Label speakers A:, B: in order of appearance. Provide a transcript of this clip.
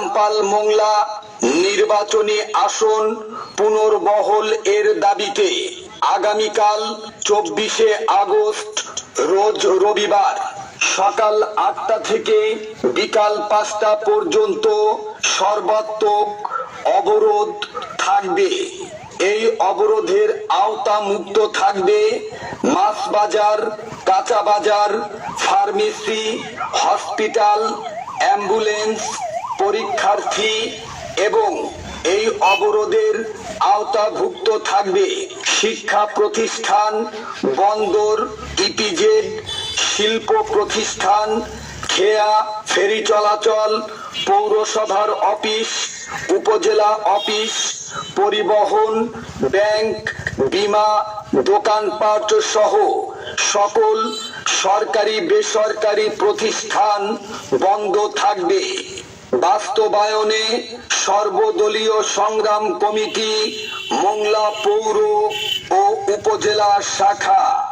A: রামপাল মোংলা নির্বাচনী আসন পুনর্বহল এর দাবিতে আগামীকাল চব্বিশে আগস্ট, রোজ রবিবার সকাল আটটা থেকে বিকাল পাঁচটা পর্যন্ত সর্বাত্মক অবরোধ থাকবে। এই অবরোধের আওতা মুক্ত থাকবে মাছ বাজার কাঁচা বাজার ফার্মেসি, হসপিটাল, অ্যাম্বুলেন্স পরীক্ষার্থী এবং এই অবরোধের আওতাভুক্ত থাকবে শিক্ষা প্রতিষ্ঠান, বন্দর ইপিজেড শিল্প প্রতিষ্ঠান, খেয়া, ফেরি চলাচল, পৌরসভার অফিস, উপজেলা অফিস, পরিবহন, ব্যাংক, বীমা, দোকানপাট সহ সকল সরকারি বেসরকারি প্রতিষ্ঠান বন্ধ থাকবে। বাস্তবায়নে সর্বদলীয় সংগ্রাম কমিটি মোংলা পৌর ও উপজেলা শাখা।